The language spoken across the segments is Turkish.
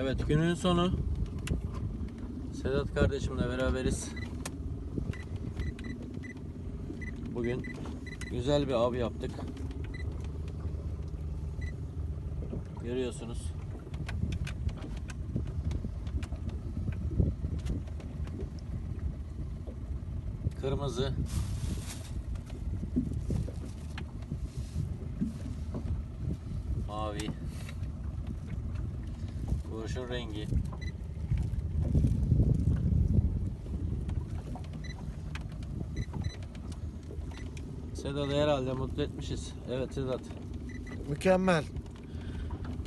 Evet günün sonu Sedat kardeşimle beraberiz. Bugün güzel bir av yaptık. Görüyorsunuz. Kırmızı mavi kurşun rengi Sedat'ı herhalde mutlu etmişiz. Evet Sedat. Mükemmel.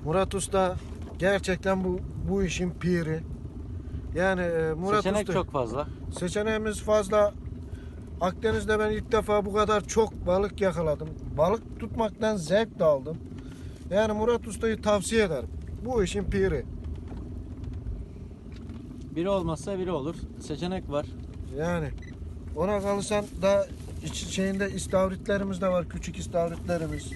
Murat Usta gerçekten bu bu işin piri. Yani e, Murat Seçenek Usta çok fazla. seçeneğimiz fazla. Akdeniz'de ben ilk defa bu kadar çok balık yakaladım. Balık tutmaktan zevk de aldım. Yani Murat Usta'yı tavsiye ederim. Bu işin piri. Biri olmazsa biri olur. Seçenek var. Yani ona kalırsan da iç şeyinde istavritlerimiz de var. Küçük istavritlerimiz.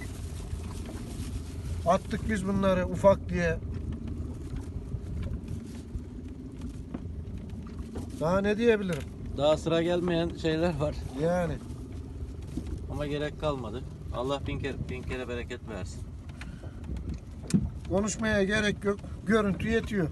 Attık biz bunları ufak diye. Daha ne diyebilirim? Daha sıra gelmeyen şeyler var. Yani Ama gerek kalmadı. Allah bin kere, bin kere bereket versin. konuşmaya gerek yok. Görüntü yetiyor.